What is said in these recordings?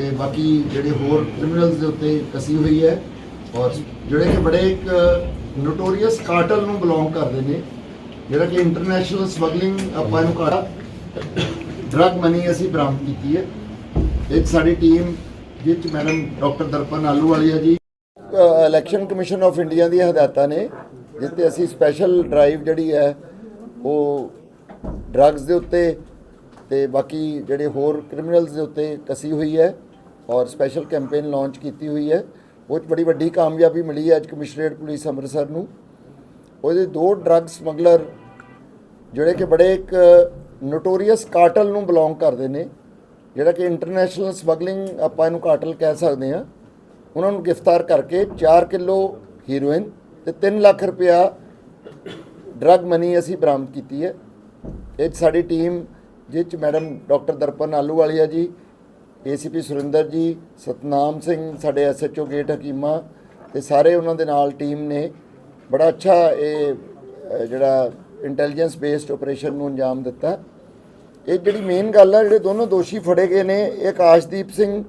ਤੇ ਬਾਕੀ ਜਿਹੜੇ ਹੋਰ ਕ੍ਰਿਮੀਨਲਸ ਦੇ ਉੱਤੇ ਕਸੀ ਹੋਈ ਹੈ ਔਰ ਜਿਹੜੇ ਕਿ ਬੜੇ ਇੱਕ ਨੋਟੋਰੀਅਸ ਕਾਰਟਲ ਨੂੰ ਬਿਲੋਂਗ ਕਰਦੇ ਨੇ, ਜਿਹੜਾ ਕਿ ਇੰਟਰਨੈਸ਼ਨਲ ਸਮਗਲਿੰਗ ਆਪਾਂ ਨੂੰ ਕਹਾ ਡਰਗ ਮਨੀ ਅਸੀਂ ਬਰਾਮਦ ਕੀਤੀ ਹੈ। ਇੱਕ ਸਾਡੀ ਟੀਮ ਜਿਸ ਮੈਡਮ ਡਾਕਟਰ ਦਰਪਨ ਆਲੂਵਾਲੀਆ ਜੀ ਇਲੈਕਸ਼ਨ ਕਮਿਸ਼ਨ ਆਫ ਇੰਡੀਆ ਦੀਆਂ ਹਦਾਇਤਾਂ ਨੇ ਜਿੱਤੇ ਅਸੀਂ ਸਪੈਸ਼ਲ ਡਰਾਈਵ ਜਿਹੜੀ ਹੈ, ਉਹ ਡਰੱਗਸ ਦੇ ਉੱਤੇ ਤੇ ਬਾਕੀ ਜਿਹੜੇ ਹੋਰ ਕ੍ਰਿਮੀਨਲਸ ਦੇ ਉੱਤੇ ਕਸੀ ਹੋਈ ਹੈ। ਔਰ ਸਪੈਸ਼ਲ ਕੈਂਪੇਨ ਲਾਂਚ ਕੀਤੀ ਹੋਈ ਹੈ। ਉਹ 'ਚ ਬੜੀ ਵੱਡੀ ਕਾਮਯਾਬੀ ਮਿਲੀ ਹੈ ਅੱਜ ਕਮਿਸ਼ਨਰੇਟ ਪੁਲਿਸ ਅੰਮ੍ਰਿਤਸਰ ਨੂੰ। ਉਹਦੇ ਦੋ ਡਰੱਗ ਸਮਗਲਰ ਜਿਹੜੇ ਕਿ ਬੜੇ ਇੱਕ ਨੋਟੋਰੀਅਸ ਕਾਰਟਲ ਨੂੰ ਬਿਲੋਂਗ ਕਰਦੇ ਨੇ, ਜਿਹੜਾ ਕਿ ਇੰਟਰਨੈਸ਼ਨਲ ਸਮਗਲਿੰਗ ਆਪਾਂ ਇਹਨੂੰ ਕਾਰਟਲ ਕਹਿ ਸਕਦੇ ਹਾਂ। ਉਹਨਾਂ ਨੂੰ ਗ੍ਰਿਫਤਾਰ ਕਰਕੇ 4 ਕਿਲੋ ਹੀਰੋਇਨ ਤੇ 3 ਲੱਖ ਰੁਪਇਆ ਡਰੱਗ ਮਨੀ ਅਸੀਂ ਬਰਾਮਦ ਕੀਤੀ ਹੈ। ਇਹ 'ਚ ਸਾਡੀ ਟੀਮ ਜਿਸ 'ਚ ਮੈਡਮ ਡਾਕਟਰ ਦਰਪਨ ਆਲੂਵਾਲੀਆ ਜੀ ਏਸੀਪੀ ਸੁਰਿੰਦਰ ਜੀ, ਸਤਨਾਮ ਸਿੰਘ, ਸਾਡੇ ਐਸਐਚਓ ਗੇਟ ਹਕੀਮਾ ਤੇ ਸਾਰੇ ਉਹਨਾਂ ਦੇ ਨਾਲ ਟੀਮ ਨੇ। ਬੜਾ ਅੱਛਾ ਇਹ ਜਿਹੜਾ ਇੰਟੈਲੀਜੈਂਸ ਬੇਸਡ ਆਪਰੇਸ਼ਨ ਨੂੰ ਅੰਜਾਮ ਦਿੱਤਾ। ਇਹ ਜਿਹੜੀ ਮੇਨ ਗੱਲ ਆ, ਜਿਹੜੇ ਦੋਨੋਂ ਦੋਸ਼ੀ ਫੜੇ ਗਏ ਨੇ, ਇਹ ਆਕਾਸ਼ਦੀਪ ਸਿੰਘ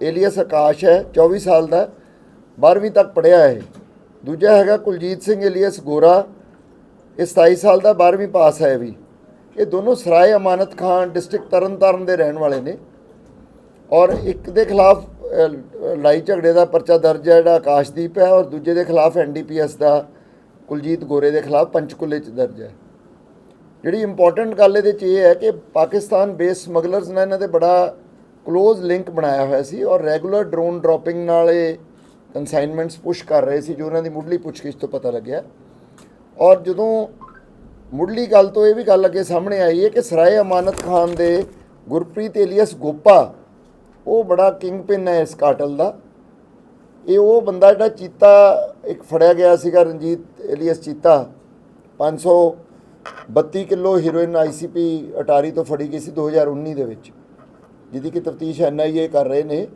ਏਲੀਅਸ ਆਕਾਸ਼ ਹੈ 24 ਸਾਲ ਦਾ 12ਵੀਂ ਤੱਕ ਪੜ੍ਹਿਆ ਹੈ ਦੂਜਾ ਹੈਗਾ ਕੁਲਜੀਤ ਸਿੰਘ ਏਲੀਅਸ ਗੋਰਾ, ਇਹ 27 ਸਾਲ ਦਾ 12ਵੀਂ ਪਾਸ ਹੈ ਵੀ। ਇਹ ਦੋਨੋਂ ਸਰਾਏ ਅਮਾਨਤ ਖਾਨ ਡਿਸਟ੍ਰਿਕਟ ਤਰਨਤਾਰਨ ਦੇ ਰਹਿਣ ਵਾਲੇ ਨੇ। ਔਰ ਇੱਕ ਦੇ ਖਿਲਾਫ ਲੜਾਈ ਝਗੜੇ ਦਾ ਪਰਚਾ ਦਰਜ ਹੈ ਜਿਹੜਾ ਆਕਾਸ਼ਦੀਪ ਹੈ ਔਰ ਦੂਜੇ ਦੇ ਖਿਲਾਫ ਐਨਡੀਪੀਐਸ ਦਾ, ਕੁਲਜੀਤ ਗੋਰੇ ਦੇ ਖਿਲਾਫ ਪੰਚਕੂਲੇ ਚ ਦਰਜ ਹੈ। ਜਿਹੜੀ ਇੰਪੋਰਟੈਂਟ ਗੱਲ ਇਹਦੇ ਚ ਇਹ ਹੈ ਕਿ ਪਾਕਿਸਤਾਨ ਬੇਸ ਸਮਗਲਰਸ ਨੇ ਇਹਨਾਂ ਦੇ ਬੜਾ ক্লোਜ਼ ਲਿੰਕ ਬਣਾਇਆ ਹੋਇਆ ਸੀ ਔਰ ਰੈਗੂਲਰ ਡਰੋਨ ਡ੍ਰੌਪਿੰਗ ਨਾਲ ਇਹ ਕਨਸਾਈਨਮੈਂਟਸ ਪੁਸ਼ ਕਰ ਰਹੇ ਸੀ ਜੋ ਉਹਨਾਂ ਦੀ ਮੁੱਢਲੀ ਪੁੱਛਗਿੱਛ ਤੋਂ ਪਤਾ ਲੱਗਿਆ। ਔਰ ਜਦੋਂ ਮੁੱਢਲੀ ਗੱਲ ਤੋਂ ਇਹ ਵੀ ਗੱਲ ਅੱਗੇ ਸਾਹਮਣੇ ਆਈ ਹੈ ਕਿ ਸਰਾਏ ਅਮਾਨਤ ਖਾਨ ਦੇ ਗੁਰਪ੍ਰੀਤ ਏਲੀਅਸ ਗੋਪਾ ਉਹ ਬੜਾ ਕਿੰਗ ਪਿਨ ਹੈ ਇਸ ਕਾਟਲ ਦਾ। ਇਹ ਉਹ ਬੰਦਾ ਜਿਹੜਾ ਚੀਤਾ, ਇੱਕ ਫੜਿਆ ਗਿਆ ਸੀਗਾ Ranjeet alias Cheeta. 532 kilo heroin ICP Attari ਤੋਂ ਫੜੀ ਗਈ ਸੀ 2019 ਦੇ ਵਿੱਚ, ਜਿਹਦੀ ਕਿ ਤਫਤੀਸ਼ ਐਨਆਈਏ ਕਰ ਰਹੇ ਨੇ।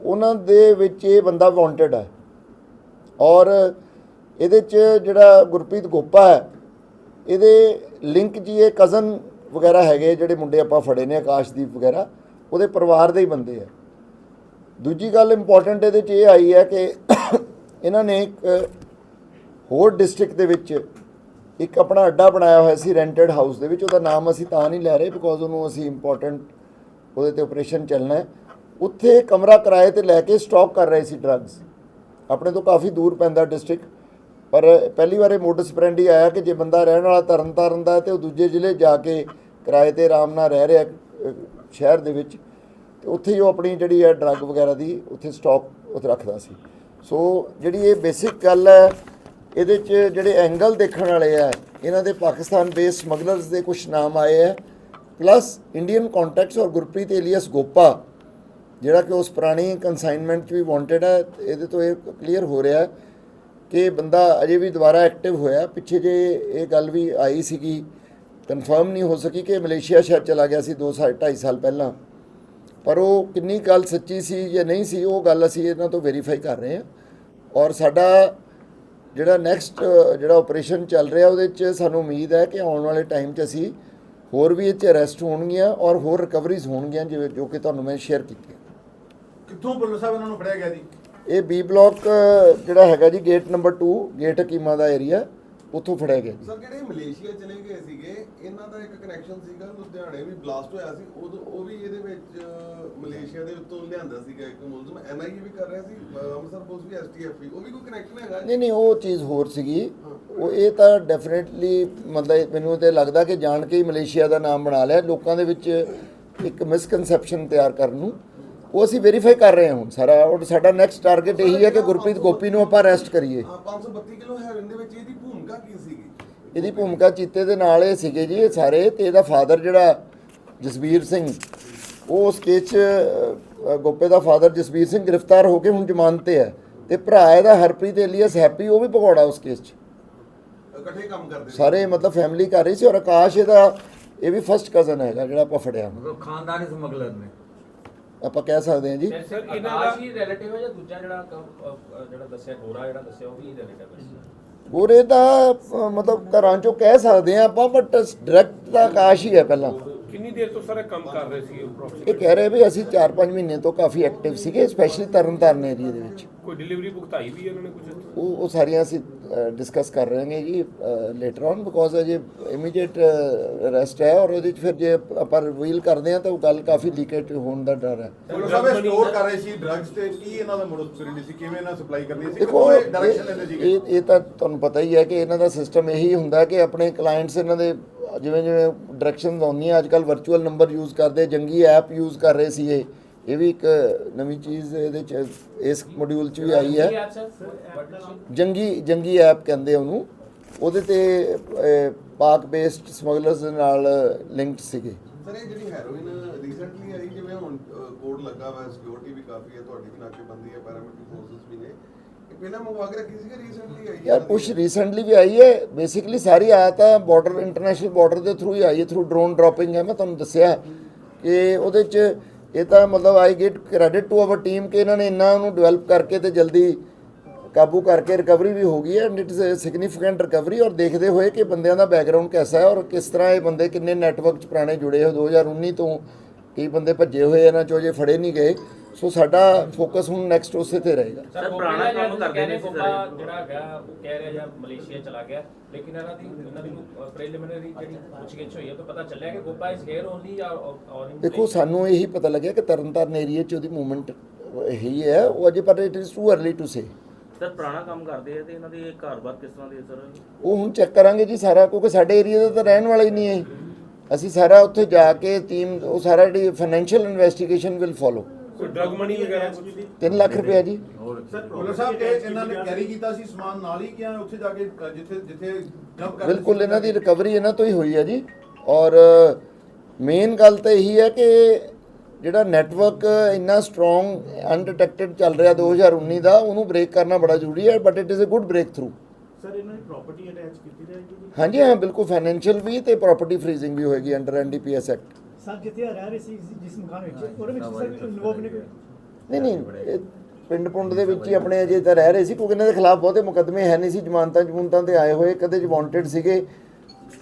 ਉਹਨਾਂ ਦੇ ਵਿੱਚ ਇਹ ਬੰਦਾ ਵਾਂਟਡ ਹੈ। ਔਰ ਇਹਦੇ ਚ ਜਿਹੜਾ ਗੁਰਪ੍ਰੀਤ ਗੋਪਾ ਹੈ, ਇਹਦੇ ਲਿੰਕ ਜੀ ਇਹ ਕਜ਼ਨ ਵਗੈਰਾ ਹੈਗੇ ਜਿਹੜੇ ਮੁੰਡੇ ਆਪਾਂ ਫੜੇ ਨੇ, ਆਕਾਸ਼ਦੀਪ ਵਗੈਰਾ। ਉਹਦੇ ਪਰਿਵਾਰ ਦੇ ਹੀ ਬੰਦੇ ਆ। ਦੂਜੀ ਗੱਲ ਇੰਪੋਰਟੈਂਟ ਇਹਦੇ 'ਚ ਇਹ ਆਈ ਹੈ ਕਿ ਇਹਨਾਂ ਨੇ ਇੱਕ ਹੋਰ ਡਿਸਟ੍ਰਿਕਟ ਦੇ ਵਿੱਚ ਇੱਕ ਆਪਣਾ ਅੱਡਾ ਬਣਾਇਆ ਹੋਇਆ ਸੀ ਰੈਂਟਡ ਹਾਊਸ ਦੇ ਵਿੱਚ। ਉਹਦਾ ਨਾਮ ਅਸੀਂ ਤਾਂ ਨਹੀਂ ਲੈ ਰਹੇ ਬਿਕੋਜ਼ ਉਹਨੂੰ ਅਸੀਂ ਇੰਪੋਰਟੈਂਟ ਉਹਦੇ ਤੇ ਆਪਰੇਸ਼ਨ ਚੱਲਣਾ ਹੈ। ਉੱਥੇ ਕਮਰਾ ਕਿਰਾਏ ਤੇ ਲੈ ਕੇ ਸਟਾਕ ਕਰ ਰਹੇ ਸੀ ਡਰੱਗਸ ਆਪਣੇ ਤੋਂ ਕਾਫੀ ਦੂਰ ਪੈਂਦਾ ਡਿਸਟ੍ਰਿਕਟ ਪਰ ਪਹਿਲੀ ਵਾਰ ਇਹ ਮੋਡਸ ਪ੍ਰੈਂਡੀ ਆਇਆ ਕਿ ਜੇ ਬੰਦਾ ਰਹਿਣ ਵਾਲਾ ਤਰਨਤਾਰਨ ਦਾ ਹੈ ਤੇ ਉਹ ਦੂਜੇ ਜ਼ਿਲ੍ਹੇ ਜਾ ਕੇ ਕਿਰਾਏ ਤੇ ਆਰਾਮ ਨਾਲ ਰਹਿ ਰਿਹਾ ਸ਼ਹਿਰ ਦੇ ਵਿੱਚ, ਤੇ ਉੱਥੇ ਹੀ ਉਹ ਆਪਣੀ ਜਿਹੜੀ ਹੈ ਡਰੱਗ ਵਗੈਰਾ ਦੀ ਉੱਥੇ ਸਟਾਕ ਉੱਥੇ ਰੱਖਦਾ ਸੀ। ਸੋ ਜਿਹੜੀ ਇਹ ਬੇਸਿਕ ਗੱਲ ਹੈ, ਇਹਦੇ 'ਚ ਜਿਹੜੇ ਐਂਗਲ ਦੇਖਣ ਵਾਲੇ ਆ ਇਹਨਾਂ ਦੇ ਪਾਕਿਸਤਾਨ ਬੇਸ ਸਮਗਲਰਸ ਦੇ ਕੁਝ ਨਾਮ ਆਏ ਆ ਪਲੱਸ ਇੰਡੀਅਨ ਕੰਟੈਕਟਸ ਔਰ ਗੁਰਪ੍ਰੀਤ ਏਲੀਅਸ ਗੋਪਾ, ਜਿਹੜਾ ਕਿ ਉਸ ਪੁਰਾਣੀ ਕਨਸਾਈਨਮੈਂਟ 'ਚ ਵੀ ਵਾਂਟਡ ਹੈ ਇਹਦੇ ਤੋਂ ਇਹ ਕਲੀਅਰ ਹੋ ਰਿਹਾ ਕਿ ਬੰਦਾ ਅਜੇ ਵੀ ਦੁਬਾਰਾ ਐਕਟਿਵ ਹੋਇਆ ਪਿੱਛੇ ਜੇ ਇਹ ਗੱਲ ਵੀ ਆਈ ਸੀਗੀ ਕਨਫਰਮ ਨਹੀਂ ਹੋ ਸਕੀ ਕਿ ਮਲੇਸ਼ੀਆ ਸ਼ਾਇਦ ਚਲਾ ਗਿਆ ਸੀ 2 ਸਾਲ 2.5 ਸਾਲ ਪਹਿਲਾਂ। ਪਰ ਉਹ ਕਿੰਨੀ ਗੱਲ ਸੱਚੀ ਸੀ ਜਾਂ ਨਹੀਂ ਸੀ ਉਹ ਗੱਲ ਅਸੀਂ ਇਹਨਾਂ ਤੋਂ ਵੈਰੀਫਾਈ ਕਰ ਰਹੇ ਹਾਂ। ਔਰ ਸਾਡਾ ਜਿਹੜਾ ਨੈਕਸਟ ਜਿਹੜਾ ਆਪਰੇਸ਼ਨ ਚੱਲ ਰਿਹਾ ਉਹਦੇ 'ਚ ਸਾਨੂੰ ਉਮੀਦ ਹੈ ਕਿ ਆਉਣ ਵਾਲੇ ਟਾਈਮ 'ਚ ਅਸੀਂ ਹੋਰ ਵੀ 'ਚ ਅਰੈਸਟ ਹੋਣਗੀਆਂ ਔਰ ਹੋਰ ਰਿਕਵਰੀਜ਼ ਹੋਣਗੀਆਂ ਜਿਵੇਂ ਜੋ ਕਿ ਤੁਹਾਨੂੰ ਮੈਂ ਸ਼ੇਅਰ ਕੀਤੀਆਂ। ਕਿੱਥੋਂ ਬੁੱਲਰ ਸਾਹਿਬ ਇਹਨਾਂ ਨੂੰ ਫੜਿਆ ਗਿਆ ਜੀ? ਇਹ ਬੀ ਬਲਾਕ ਜਿਹੜਾ ਹੈਗਾ ਜੀ ਗੇਟ ਨੰਬਰ 2 ਗੇਟ ਹਕੀਮਾ ਦਾ ਏਰੀਆ ਉੱਥੋਂ ਫੜਿਆ ਗਿਆ। ਜੀ ਸਰ ਜਿਹੜੇ ਮਲੇਸ਼ੀਆ ਚਲੇ ਗਏ ਸੀਗੇ ਇਹਨਾਂ ਦਾ ਇੱਕ ਕਨੈਕਸ਼ਨ ਸੀਗਾ ਲੁਧਿਆਣੇ ਵੀ ਬਲਾਸਟ ਹੋਇਆ ਸੀ ਉਦੋਂ ਉਹ ਵੀ ਇਹਦੇ ਵਿੱਚ ਮਲੇਸ਼ੀਆ ਦੇ ਉੱਤੋਂ ਲਿਆਂਦਾ ਸੀਗਾ ਇੱਕ ਮੁਲਜ਼ਮ। ਐਨਆਈਏ ਵੀ ਕਰ ਰਿਹਾ ਸੀ ਅੰਮ੍ਰਿਤਸਰ ਪੁਲਿਸ ਵੀ ਐਸਟੀਐਫ ਵੀ ਉਹ ਵੀ ਕੋਈ ਕਨੈਕਸ਼ਨ ਹੈਗਾ? ਨਹੀਂ ਨਹੀਂ ਉਹ ਚੀਜ਼ ਹੋਰ ਸੀਗੀ। ਉਹ ਇਹ ਤਾਂ ਡੈਫੀਨਿਟਲੀ ਮਤਲਬ ਮੈਨੂੰ ਤੇ ਲੱਗਦਾ ਕਿ ਜਾਣ ਕੇ ਹੀ ਮਲੇਸ਼ੀਆ ਦਾ ਨਾਮ ਬਣਾ ਲਿਆ। ਲੋਕਾਂ ਦੇ ਵਿੱਚ ਇੱਕ ਮਿਸਕਨਸੈਪਸ਼ਨ ਤਿਆਰ ਕਰਨ ਨੂੰ। ਉਹ ਅਸੀਂ ਵੈਰੀਫਾਈ ਕਰ ਰਹੇ ਹਾਂ ਹੁਣ। ਸਾਰਾ ਔਰ ਸਾਡਾ ਨੈਕਸਟ ਟਾਰਗੇਟ ਇਹੀ ਹੈ ਕਿ ਗੁਰਪ੍ਰੀਤ ਗੋਪੀ ਨੂੰ ਆਪਾਂ ਅਰੈਸਟ ਕਰੀਏ। ਹਾਂ 532 ਕਿਲੋ ਹੈਰੋਇਨ ਦੇ ਵਿੱਚ ਇਹਦੀ ਭੂਮਿਕਾ ਕੀ ਸੀਗੀ? ਇਹਦੀ ਭੂਮਿਕਾ ਚੀਤੇ ਦੇ ਨਾਲ ਇਹ ਸੀਗੇ ਜੀ ਇਹ ਸਾਰੇ ਤੇ ਇਹਦਾ ਫਾਦਰ ਜਿਹੜਾ ਜਸਬੀਰ ਸਿੰਘ ਉਹ ਉਸ ਕੇਸ ਗੋਪੇ ਦਾ ਫਾਦਰ ਜਸਬੀਰ ਸਿੰਘ ਗ੍ਰਿਫਤਾਰ ਹੋ ਕੇ ਹੁਣ ਜ਼ਮਾਨਤ ਤੇ ਹੈ। ਤੇ ਭਰਾ ਇਹਦਾ ਹਰਪ੍ਰੀਤ ਏਲੀਅਸ ਹੈਪੀ ਉਹ ਵੀ ਭਗੌੜਾ ਉਸ ਕੇਸ 'ਚ। ਇਕੱਠੇ ਕੰਮ ਕਰਦੇ ਸਾਰੇ ਮਤਲਬ ਫੈਮਿਲੀ ਕਰ ਰਹੀ ਸੀ ਔਰ ਆਕਾਸ਼ ਇਹਦਾ ਇਹ ਵੀ ਫਸਟ ਕਜ਼ਨ ਹੈਗਾ ਜਿਹੜਾ ਆਪਾਂ ਫੜਿਆ। ਮਤਲਬ ਖਾਨਦਾਨੀ ਸਮਗਲਰ ਨੇ। ਆਪਾਂ ਕਹਿ ਸਕਦੇ ਹਾਂ ਜੀ। ਸਰ ਇਹਨਾਂ ਦਾ ਹੀ ਰਿਲੇਟਿਵ ਹੈ ਜਾਂ ਦੂਜਾ ਜਿਹੜਾ ਜਿਹੜਾ ਦੱਸਿਆ ਗੋਰਾ ਜਿਹੜਾ ਦੱਸਿਆ ਉਹ ਵੀ ਰਿਲੇਟਿਵ ਹੈ ਤਾਂ ਅ, ਮਤਲਬ ਘਰਾਂ ਚੋਂ ਕਹਿ ਸਕਦੇ ਆ ਆਪਾਂ ਬਟ ਡਾਇਰੈਕਟ ਤਾਂ ਆਕਾਸ਼ ਹੀ ਹੈ ਪਹਿਲਾਂ। ਕਿੰਨੀ ਦੇਰ ਤੋਂ ਸਾਰੇ ਕੰਮ ਕਰ ਰਹੇ ਸੀ ਇਹ ਕਹਿ ਰਹੇ ਵੀ ਅਸੀਂ 4-5 ਮਹੀਨੇ ਤੋਂ ਕਾਫੀ ਐਕਟਿਵ ਸੀਗੇ ਸਪੈਸ਼ਲੀ ਤਰਨਤਾਰਨ ਏਰੀਆ ਦੇ ਵਿੱਚ। ਕੋਈ ਡਿਲੀਵਰੀ ਭੁਗਤਾਈ ਵੀ ਇਹਨਾਂ ਨੇ ਕੁਝ? ਉਹ ਉਹ ਸਾਰੀਆਂ ਅਸੀਂ ਡਿਸਕਸ ਕਰ ਰਹੇ ਹਾਂ ਜੀ ਲੇਟਰ ਔਨ ਬਿਕੋਜ਼ ਅਜੇ ਇਮੀਡੀਏਟ ਅਰੈਸਟ ਹੈ ਔਰ ਉਹਦੇ 'ਚ ਫਿਰ ਜੇ ਆਪਾਂ ਰਿਵੀਲ ਕਰਦੇ ਹਾਂ ਤਾਂ ਉਹ ਗੱਲ ਕਾਫੀ ਲੀਕੇਟ ਹੋਣ ਦਾ ਡਰ ਹੈ। ਸਾਹਿਬ ਇਹ ਸਟੋਰ ਕਰ ਰਹੇ ਸੀ ਡਰੱਗਸ ਤੇ ਕੀ ਇਹਨਾਂ ਦਾ ਮੋਡਸ ਆਪਰੈਂਡੀ ਸੀ ਕਿਵੇਂ ਇਹਨਾਂ ਸਪਲਾਈ ਕਰਨੀ ਸੀ ਦੇਖੋ ਕਿਹੋ ਇਹ ਡਾਇਰੈਕਸ਼ਨ ਲੈਂਦੇ ਸੀਗੇ? ਇਹ ਇਹ ਤਾਂ ਤੁਹਾਨੂੰ ਪਤਾ ਹੀ ਹੈ ਕਿ ਇਹਨਾਂ ਦਾ ਸਿਸਟਮ ਇਹੀ ਹੁੰਦਾ ਕਿ ਆਪਣੇ ਕਲਾਇੰਟਸ ਇਹਨਾਂ ਦੇ ਜਿਵੇਂ ਜਿਵੇਂ ਡਾਇਰੈਕਸ਼ਨਸ ਆਉਂਦੀਆਂ ਅੱਜ ਕੱਲ ਵਰਚੁਅਲ ਨੰਬਰ ਯੂਜ਼ ਕਰਦੇ ਜੰਗੀ ਐਪ ਯੂਜ਼ ਕਰ ਰਹੇ ਸੀ ਇਹ ਇਹ ਵੀ ਇੱਕ ਨਵੀਂ ਚੀਜ਼ ਇਹਦੇ ਚ ਇਸ ਮੋਡਿਊਲ ਚ ਵੀ ਆਈ ਹੈ। ਜੰਗੀ ਜੰਗੀ ਐਪ ਕਹਿੰਦੇ ਉਹਨੂੰ। ਉਹਦੇ ਤੇ ਪਾਕ ਬੇਸਡ ਸਮਗਲਰਸ ਦੇ ਨਾਲ ਲਿੰਕਡ ਸੀਗੇ। ਸਰ ਇਹ ਜਿਹੜੀ ਹੈਰੋਇਨ ਰੀਸੈਂਟਲੀ ਆਈ ਜਿਵੇਂ ਹੁਣ ਕੋਡ ਲੱਗਾ ਵਾ ਸਿਕਿਉਰਿਟੀ ਵੀ ਕਾਫੀ ਹੈ ਤੁਹਾਡੀ ਵੀ ਨਾਕੇਬੰਦੀ ਹੈ ਪੈਰਾਮਿਲਿਟਰੀ ਫੋਰਸਸ ਵੀ ਨੇ। ਇਹ ਪਹਿਲਾਂ ਮੰਗਵਾ ਕੇ ਰੱਖੀ ਸੀ ਕਿ ਰੀਸੈਂਟਲੀ ਆਈ ਹੈ? ਯਾਰ ਕੁਛ ਰੀਸੈਂਟਲੀ ਵੀ ਆਈ ਹੈ। ਬੇਸਿਕਲੀ ਸਾਰੀ ਆਇਆ ਤਾਂ ਬਾਰਡਰ ਇੰਟਰਨੈਸ਼ਨਲ ਬਾਰਡਰ ਦੇ ਥਰੂ ਹੀ ਆਈ ਹੈ ਥਰੂ ਡਰੋਨ ਡ੍ਰੌਪਿੰਗ ਹੈ। ਮੈਂ ਤੁਹਾਨੂੰ ਦੱਸਿਆ ਕਿ ਉਹਦੇ ਚ ਇਹ ਤਾਂ ਮਤਲਬ I get credit to our team ਕਿ ਇਹਨਾਂ ਨੇ ਇੰਨਾ ਉਹਨੂੰ ਡਿਵੈਲਪ ਕਰਕੇ ਤੇ ਜਲਦੀ ਕਾਬੂ ਕਰਕੇ ਰਿਕਵਰੀ ਵੀ ਹੋ ਗਈ ਹੈ and it's is a significant recovery ਔਰ ਦੇਖਦੇ ਹੋਏ ਕਿ ਬੰਦਿਆਂ ਦਾ ਬੈਕਗ੍ਰਾਉਂਡ ਕੈਸਾ ਹੈ ਔਰ ਕਿਸ ਤਰ੍ਹਾਂ ਇਹ ਬੰਦੇ ਕਿੰਨੇ ਨੈਟਵਰਕ ਚ ਪੁਰਾਣੇ ਜੁੜੇ ਹੋਏ 2019 ਤੋਂ ਕਈ ਬੰਦੇ ਭੱਜੇ ਹੋਏ ਇਹਨਾਂ ਚੋਂ ਜੇ ਫੜੇ ਨਹੀਂ ਗਏ। ਸੋ ਸਾਡਾ ਫੋਕਸ ਹੁਣ ਨੈਕਸਟ ਉਸੇ ਤੇ ਰਹੇਗਾ। ਸਰ ਪੁਰਾਣਾ ਕੰਮ ਕਰਦੇ ਨੇ ਗੋਪਾ ਜਿਹੜਾ ਹੈਗਾ ਉਹ ਕਹਿ ਰਿਹਾ ਜਾਂ ਮਲੇਸ਼ੀਆ ਚਲਾ ਗਿਆ ਲੇਕਿਨ ਇਹਨਾਂ ਦੀ ਇਹਨਾਂ ਦੀ ਪ੍ਰੀਲਿਮਿਨਰੀ ਜਿਹੜੀ ਪੁੱਛਗਿੱਛ ਹੋਈ ਹੈ ਤਾਂ ਪਤਾ ਚੱਲਿਆ ਕਿ ਗੋਪਾ ਇਸ ਹੇਅਰ ਓਨਲੀ ਜਾਂ ਔਰ ਦੇਖੋ ਸਾਨੂੰ ਇਹੀ ਪਤਾ ਲੱਗਿਆ ਕਿ ਤਰਨਤਾਰਨ ਏਰੀਆ 'ਚ ਉਹਦੀ ਮੂਵਮੈਂਟ ਇਹੀ ਹੈ। ਉਹ ਅਜੇ ਪਰ it is too early to say sir ਪੁਰਾਣਾ ਕੰਮ ਕਰਦੇ ਆ ਤੇ ਇਹਨਾਂ ਦੀ ਘਰ-ਬਾਰ ਕਿਸ ਤਰ੍ਹਾਂ ਦੀ ਸਰ? ਉਹ ਹੁਣ ਚੈੱਕ ਕਰਾਂਗੇ ਜੀ ਸਾਰਾ ਕਿਉਂਕਿ ਸਾਡੇ ਏਰੀਆ ਦਾ ਤਾਂ ਰਹਿਣ ਵਾਲਾ ਹੀ ਨਹੀਂ ਹੈ। ਅਸੀਂ ਸਾਰਾ ਉੱਥੇ ਜਾ ਕੇ ਟੀਮ ਉਹ ਸਾਰਾ ਜਿਹੜੀ ਫਾਈਨੈਂਸ਼ੀਅਲ ਇਨਵੈਸਟੀਗੇਸ਼ਨ ਵਿਲ ਫੋਲੋ ਕੋਈ ਡਰਗ ਮਨੀ ਵਗੈਰਾ ਕੁਝ 3 ਲੱਖ ਰੁਪਏ ਜੀ। ਸਰ ਸਾਹਿਬ ਇਹ ਇਹਨਾਂ ਨੇ ਕੈਰੀ ਕੀਤਾ ਸੀ ਸਮਾਨ ਨਾਲ ਹੀ ਕਿਹਾ ਉੱਥੇ ਜਾ ਕੇ ਅ, ਜਿੱਥੇ ਜਿੱਥੇ ਜੰਪ ਕਰਦੇ ਬਿਲਕੁਲ ਇਹਨਾਂ ਦੀ ਰਿਕਵਰੀ ਇਹਨਾਂ ਤੋਂ ਹੀ ਹੋਈ ਹੈ ਜੀ। ਔਰ ਮੇਨ ਗੱਲ ਤਾਂ ਇਹੀ ਹੈ ਕਿ ਜਿਹੜਾ ਨੈਟਵਰਕ ਇੰਨਾ ਸਟਰੋਂਗ ਅਨਡਿਟੈਕਟਡ ਚੱਲ ਰਿਹਾ 2019 ਦਾ ਉਹਨੂੰ ਬ੍ਰੇਕ ਕਰਨਾ ਬੜਾ ਜ਼ਰੂਰੀ ਹੈ but it is a good breakthrough sir ਇਹਨਾਂ ਦੀ ਪ੍ਰਾਪਰਟੀ ਅਟੈਚ ਕੀਤੀ ਜਾਏਗੀ ਜੀ? ਹਾਂਜੀ ਹਾਂ ਬਿਲਕੁਲ ਫਾਈਨੈਂਸ਼ੀਅਲ ਵੀ ਤੇ ਪ੍ਰਾਪਰਟੀ ਫਰੀਜ਼ਿੰਗ ਵੀ ਹੋਏਗੀ ਅੰਡਰ ਐਨਡੀਪੀਐਸ ਐਕਟ ਸਰ ਜਿੱਥੇ ਰਹਿ ਰਹੇ ਸੀ ਜਿਸ ਮਕਾਨ ਵਿੱਚ। ਉਹਦੇ ਵਿੱਚ ਸਰ ਇਨਵੋਲਵ ਨਹੀਂ ਨਹੀਂ ਨਹੀਂ ਇਹ ਪਿੰਡ ਪੁੰਡ ਦੇ ਵਿੱਚ ਹੀ ਆਪਣੇ ਅਜੇ ਤਾਂ ਰਹਿ ਰਹੇ ਸੀ ਕਿਉਂਕਿ ਇਹਨਾਂ ਦੇ ਖਿਲਾਫ ਬਹੁਤੇ ਮੁਕੱਦਮੇ ਹੈ ਨਹੀਂ ਸੀ ਜ਼ਮਾਨਤਾਂ ਜਮੂਨਤਾਂ ਤੇ ਆਏ ਹੋਏ ਕਦੇ ਜ ਵਾਂਟਡ ਸੀਗੇ।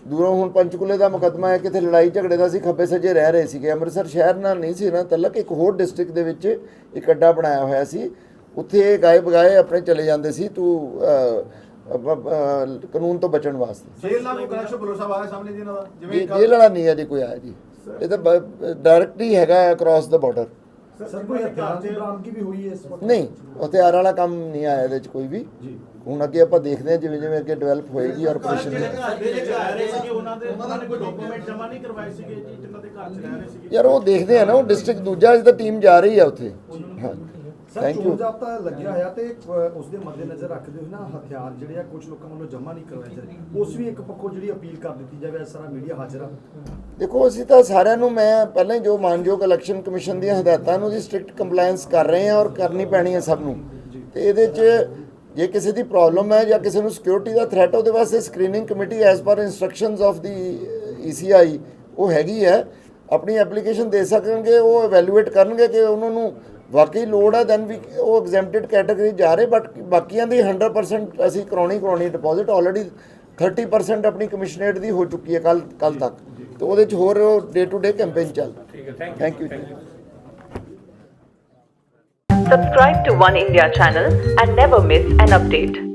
ਦੂਰੋਂ ਹੁਣ ਪੰਚਕੂਲੇ ਦਾ ਮੁਕੱਦਮਾ ਹੈ ਕਿਤੇ ਲੜਾਈ ਝਗੜੇ ਦਾ ਸੀ ਖੱਬੇ ਸੱਜੇ ਰਹਿ ਰਹੇ ਸੀਗੇ। ਅੰਮ੍ਰਿਤਸਰ ਸ਼ਹਿਰ ਨਾਲ ਨਹੀਂ ਸੀ ਨਾ ਤਲਕ ਇੱਕ ਹੋਰ ਡਿਸਟ੍ਰਿਕਟ ਦੇ ਵਿੱਚ ਇੱਕ ਅੱਡਾ ਬਣਾਇਆ ਹੋਇਆ ਸੀ। ਉੱਥੇ ਇਹ ਗਾਏ ਬਗਾਏ ਆਪਣੇ ਚਲੇ ਜਾਂਦੇ ਸੀ ਤੂੰ ਕਾਨੂੰਨ ਤੋਂ ਬਚਣ ਵਾਸਤੇ। ਜੇਲ੍ਹ ਨਾਲ ਕੋਈ ਕਨੈਕਸ਼ਨ ਰਿਹਾ ਸਾਹਮਣੇ ਜੀ ਇਹਨਾਂ ਦਾ। ਜੀ ਕੱਲ੍ਹ- ਜੇਲ੍ਹ ਵਾਲਾ ਨਹੀਂ ਅਜੇ ਕੋਈ ਆਇਆ ਜੀ। ਇਹ ਤਾਂ ਡਾਇਰੈਕਟ ਹੀ ਹੈਗਾ ਅਕ੍ਰੋਸ ਦਾ ਬਾਰਡਰ ਸਰ ਕੋਈ ਹਥਿਆਰ ਦੀ ਬਰਾਮਦਗੀ ਵੀ ਹੋਈ ਹੈ ਇਸ ਵਕਤ? ਨਹੀਂ ਹਥਿਆਰ ਵਾਲਾ ਕੰਮ ਨਹੀਂ ਆਇਆ ਇਹਦੇ ਚ ਕੋਈ ਵੀ। ਹੁਣ ਅੱਗੇ ਆਪਾਂ ਦੇਖਦੇ ਹਾਂ ਜਿਵੇਂ ਜਿਵੇਂ ਅੱਗੇ ਡਿਵੈਲਪ ਹੋਏਗੀ ਆਪਰੇਸ਼ਨ ਜਿਹੜੇ ਘਰ ਦੇ ਵਿੱਚ ਰਹਿ ਰਹੇ ਸੀਗੇ ਉਹਨਾਂ ਦੇ ਉਹਨਾਂ ਨੇ ਕੋਈ ਡਾਕੂਮੈਂਟ ਜਮ੍ਹਾਂ ਨਹੀਂ ਕਰਵਾਏ ਸੀਗੇ ਜੀ ਜਿਨ੍ਹਾਂ ਦੇ ਘਰ 'ਚ ਰਹਿ ਰਹੇ ਸੀਗੇ? ਯਾਰ ਉਹ ਦੇਖਦੇ ਆ ਨਾ ਉਹ ਡਿਸਟ੍ਰਿਕਟ ਦੂਜਾ ਅੱਜ ਤਾਂ ਟੀਮ ਜਾ ਰਹੀ ਆ ਉੱਥੇ। ਹਾਂ। ਸਰ ਚੋਣ ਜਾਬਤਾ ਲੱਗਿਆ ਹੋਇਆ ਤੇ ਉਸ ਦੇ ਮੱਦੇਨਜ਼ਰ ਰੱਖਦੇ ਹੋਏ ਨਾ ਹਥਿਆਰ ਜਿਹੜੇ ਆ ਕੁਝ ਲੋਕਾਂ ਵੱਲੋਂ ਜਮ੍ਹਾਂ ਨਹੀਂ ਕਰਵਾਏ ਜਾ ਰਹੇ। ਉਸ ਵੀ ਇੱਕ ਪੱਖੋਂ ਜਿਹੜੀ ਅਪੀਲ ਕਰ ਦਿੱਤੀ ਜਾਵੇ ਸਾਰਾ ਮੀਡੀਆ ਹਾਜ਼ਰ ਆ। ਦੇਖੋ ਅਸੀਂ ਤਾਂ ਸਾਰਿਆਂ ਨੂੰ ਮੈਂ ਪਹਿਲਾਂ ਹੀ ਜੋ ਮਾਨਯੋਗ ਇਲੈਕਸ਼ਨ ਕਮਿਸ਼ਨ ਦੀਆਂ ਹਦਾਇਤਾਂ ਨੂੰ ਦੀ ਸਟ੍ਰਿਕਟ ਕੰਪਲਾਈਂਸ ਕਰ ਰਹੇ ਹਾਂ ਔਰ ਕਰਨੀ ਪੈਣੀ ਹੈ ਸਭ ਨੂੰ। ਤੇ ਇਹਦੇ 'ਚ ਜੇ ਕਿਸੇ ਦੀ ਪ੍ਰੋਬਲਮ ਹੈ ਜਾਂ ਕਿਸੇ ਨੂੰ ਸਿਕਿਉਰਿਟੀ ਦਾ ਥ੍ਰੈਟ ਉਹਦੇ ਵਾਸਤੇ screening committee as per instructions of the ECI ਉਹ ਹੈਗੀ ਹੈ। ਆਪਣੀ ਐਪਲੀਕੇਸ਼ਨ ਦੇ ਸਕਣਗੇ ਉਹ ਇਵੈਲੂਏਟ ਕਰਨਗੇ ਕਿ ਉਹਨਾਂ ਨੂੰ ਵਾਕਈ ਲੋੜ ਹੈ ਦੈਨ ਵੀ ਉਹ ਐਗਜ਼ੈਂਪਟਡ ਕੈਟਾਗਰੀ ਜਾ ਰਹੇ ਬਟ ਬਾਕੀਆਂ ਦੀ 100% ਅਸੀਂ ਕਰਾਉਣੀ ਕਰਾਉਣੀ ਡਿਪੋਜ਼ਿਟ ਆਲਰੇਡੀ 30% ਆਪਣੀ ਕਮਿਸ਼ਨਰੇਟ ਦੀ ਹੋ ਚੁੱਕੀ ਹੈ ਕੱਲ ਕੱਲ ਤੱਕ। ਤੇ ਉਹਦੇ ਚ ਹੋਰ ਡੇ ਟੂ ਡੇ ਕੈਂਪੇਨ ਚੱਲ। ਠੀਕ ਹੈ thank you Subscribe to One India channel and never miss an update.